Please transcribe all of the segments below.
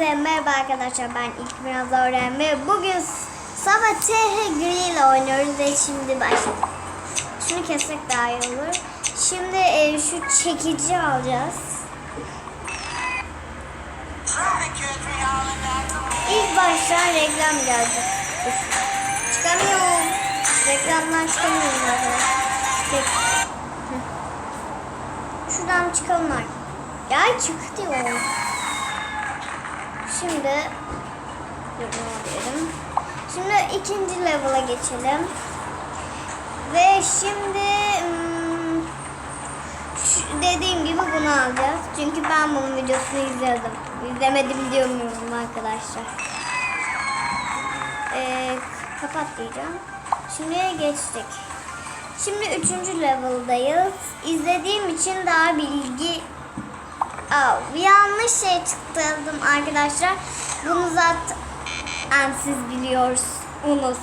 Hepinize merhaba arkadaşlar ben ilk biraz öğren bugün Sava TH Gri ile oynuyoruz ve şimdi başladık. Şunu kessek daha iyi olur. Şimdi e, şu çekici alacağız. İlk başta reklam geldi. Çıkamıyorum. Reklamdan çıkamıyorum arkadaşlar. Şuradan çıkalım artık. Ya çık diyor. Şimdi yoruma diyelim. Şimdi ikinci level'a geçelim. Ve şimdi hmm, dediğim gibi bunu alacağız. Çünkü ben bunun videosunu izledim. İzlemedim diyemiyorum arkadaşlar. Ee, kapat diyeceğim. Şimdi geçtik. Şimdi üçüncü level'dayız. İzlediğim için daha bilgi Aa, bir yanlış şey çıktırdım arkadaşlar. Bunu zaten siz biliyorsunuz.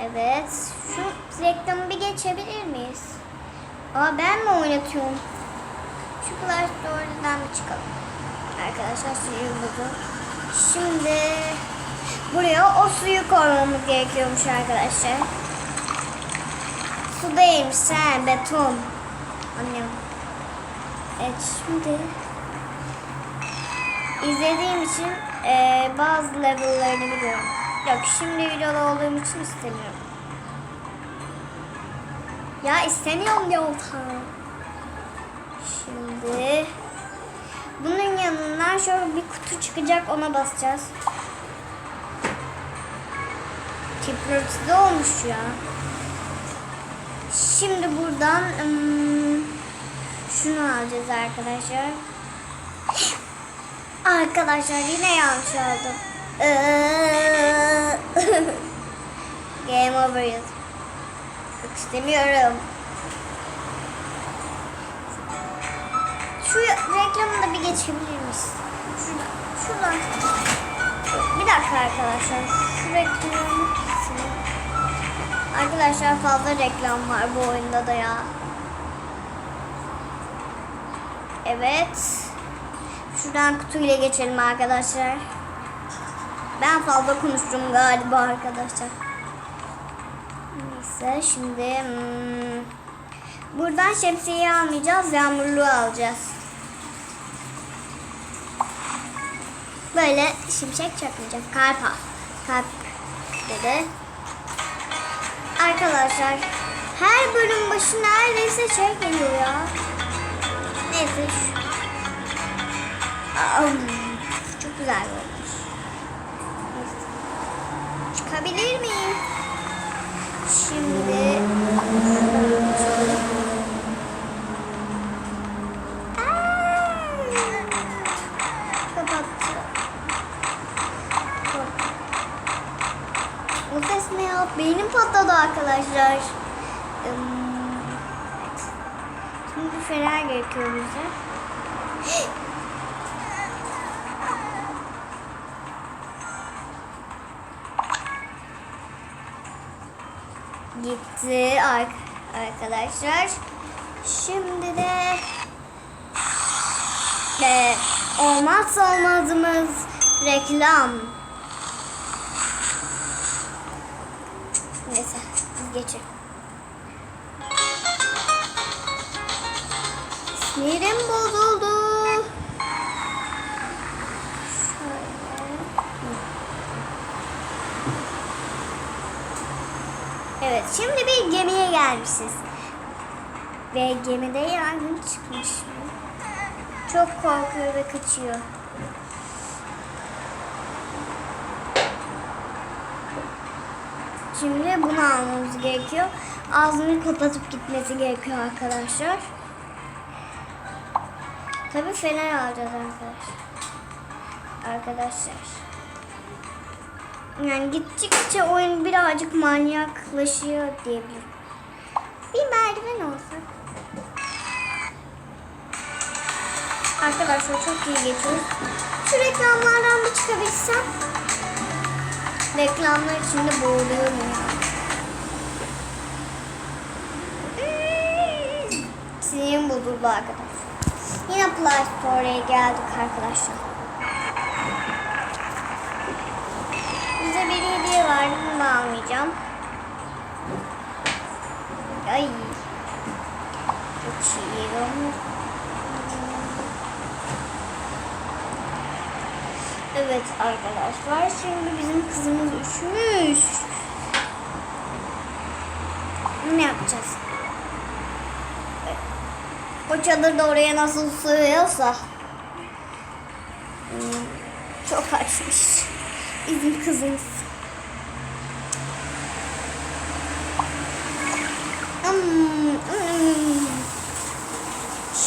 Evet. Şu reklamı bir geçebilir miyiz? Aa ben mi oynatıyorum? Şu Clash Royale'den bir çıkalım. Arkadaşlar suyu buldum. Şimdi buraya o suyu koymamız gerekiyormuş arkadaşlar. Su değilmiş sen beton. Anlıyorum. Evet şimdi izlediğim için eee, bazı level'larını biliyorum. Yok şimdi videoda olduğum için istemiyorum. Ya istemiyorum ya. Şimdi bunun yanından şöyle bir kutu çıkacak ona basacağız. Tiprötüde olmuş ya. Şimdi buradan ım, şunu alacağız arkadaşlar. Arkadaşlar yine yanlış aldım. Iıı. Game over yaz. Yok istemiyorum. Şu reklamı da bir geçebilir miyiz? Şuradan. Şuradan. Bir dakika arkadaşlar. Şu reklamı. Arkadaşlar fazla reklam var bu oyunda da ya. Evet. Şuradan kutuyla geçelim arkadaşlar. Ben fazla konuştum galiba arkadaşlar. Neyse şimdi hmm, buradan şemsiyeyi almayacağız. Yağmurluğu alacağız. Böyle şimşek çakmayacak. Kalp al. Kalp dedi. Arkadaşlar her bölüm başı neredeyse şey geliyor ya. Neyse. Aa, çok güzel olmuş. Çıkabilir miyim? Şimdi fener gerekiyor bize. Gitti ar- arkadaşlar. Şimdi de ve olmazsa olmazımız reklam. Neyse geçelim. Sinirim bozuldu. Evet şimdi bir gemiye gelmişiz. Ve gemide yangın çıkmış. Çok korkuyor ve kaçıyor. Şimdi bunu almamız gerekiyor. Ağzını kapatıp gitmesi gerekiyor arkadaşlar. Tabii fener alacağız arkadaşlar. Arkadaşlar. Yani gittikçe oyun birazcık manyaklaşıyor diyebilirim. Bir merdiven olsa. Arkadaşlar çok iyi geçiyoruz. Şu reklamlardan bir çıkabilsem. Reklamlar içinde boğuluyorum ya. Hmm. Sinirim bozuldu arkadaşlar. Yine Play Store'ya geldik arkadaşlar. Bize bir hediye vardı. Bunu almayacağım. Ay. Geçiyorum. Evet arkadaşlar. Şimdi bizim kızımız üşümüş. Ne yapacağız? O çadır da oraya nasıl sığıyorsa. Çok açmış. Bizim kızımız. Hmm, hmm.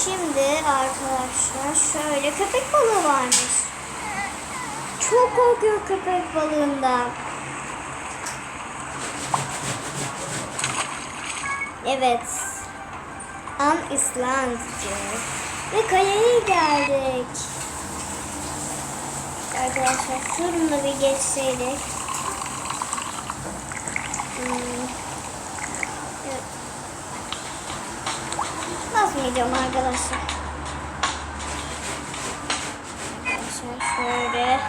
Şimdi arkadaşlar şöyle köpek balığı varmış. Çok korkuyor köpek balığından. Evet. An Island. Ve kayaya geldik. Arkadaşlar şurada bir geçseydik. Hmm. Basmayacağım arkadaşlar. Arkadaşlar şöyle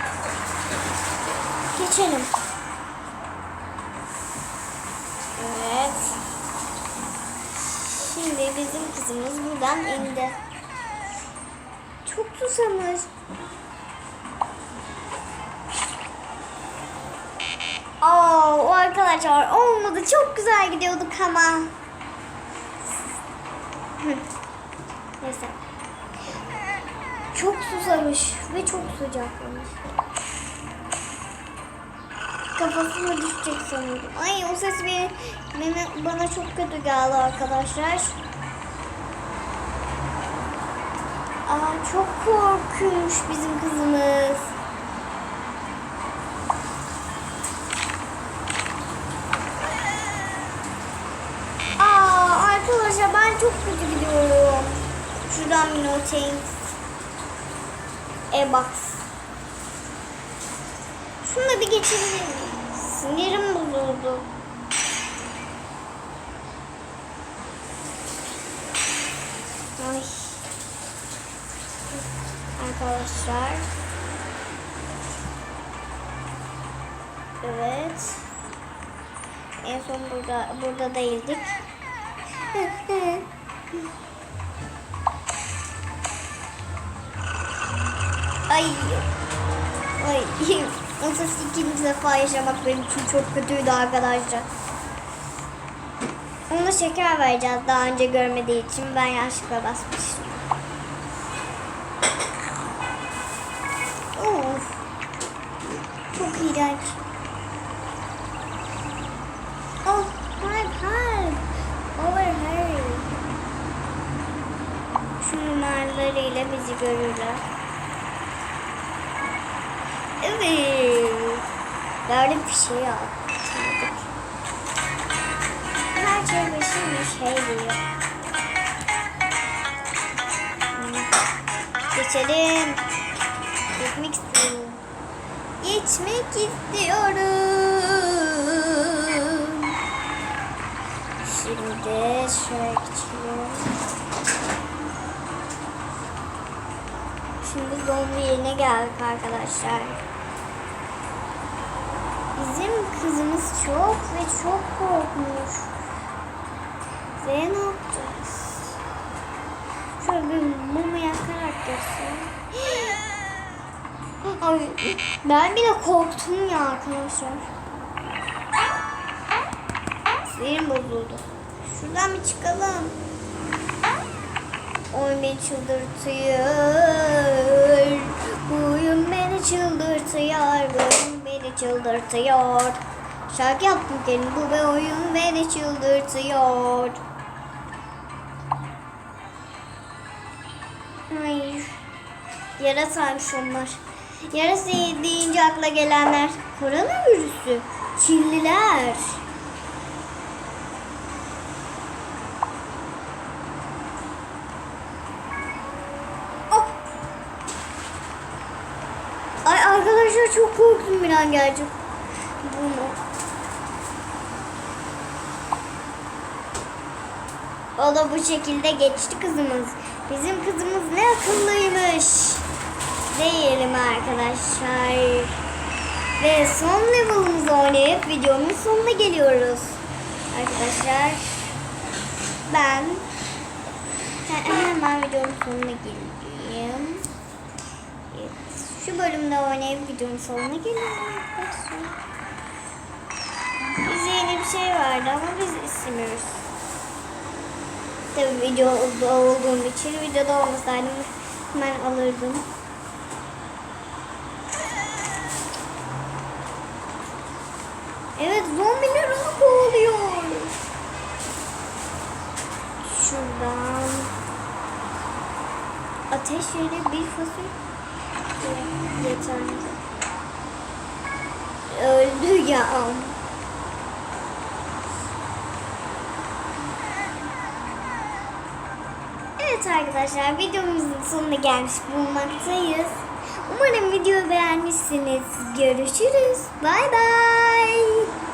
geçelim. Evet. Şimdi bizim kızımız buradan indi. Çok susamış. Aa, o arkadaşlar olmadı. Çok güzel gidiyorduk ama. Neyse. Çok susamış ve çok sıcaklamış. Kafasına düşecek sanırım. Ay o ses bir, beni- bana çok kötü geldi arkadaşlar. Aa çok korkuyormuş bizim kızımız. Aa arkadaşlar ben çok kötü gidiyorum. Şuradan Minotaur. E-box. Şunu da bir geçebilir miyim? Sinirim bozuldu. Ay. Arkadaşlar. Evet. En son burada burada değildik. Ay. Ay. Sesi ikinci defa yaşamak benim için çok kötüydü arkadaşlar. Ona şeker vereceğiz daha önce görmediği için ben yanlışlıkla basmıştım. İğrenç. Oh, help, help. Over Harry. Şu numaralarıyla bizi görürler. Evet. Böyle bir şey yaptık. Her şey bir şey diyor. Geçelim. Geçmek istiyorum. Geçmek istiyorum. Şimdi geçiyorum. Şimdi zombi yerine geldik arkadaşlar. Bizim kızımız çok ve çok korkmuş. Ve ne yapacağız? Şöyle bir mumu yakarak göstereyim. Ay, ben bile korktum ya arkadaşlar. Sinirim bozuldu. Şuradan bir çıkalım. Oyun beni çıldırtıyor. Oyun beni çıldırtıyor. Oyun beni çıldırtıyor. Şarkı yaptım kendim. Bu be oyun beni çıldırtıyor. Ay. Yarasaymış onlar. Yarasa deyince akla gelenler. Koronavirüsü. Çinliler. Oh. Ay arkadaşlar çok korktum bir an gerçek. Bunu. O da bu şekilde geçti kızımız. Bizim kızımız ne akıllıymış. Diyelim arkadaşlar. Ve son level'ımızı oynayıp videonun sonuna geliyoruz. Arkadaşlar ben he- hemen videonun sonuna geleyim. Şu bölümde oynayıp videonun sonuna geliyorum arkadaşlar. Yeni bir şey vardı ama biz istemiyoruz. Tabii videoda olduğum için videoda olmasaydım hemen alırdım. Evet zombiler onu kovalıyor. Şuradan ateş yerine bir fasulye yeterli. Öldü ya. Evet arkadaşlar videomuzun sonuna gelmiş bulunmaktayız. Umarım videoyu beğenmişsiniz. Görüşürüz. Bay bay.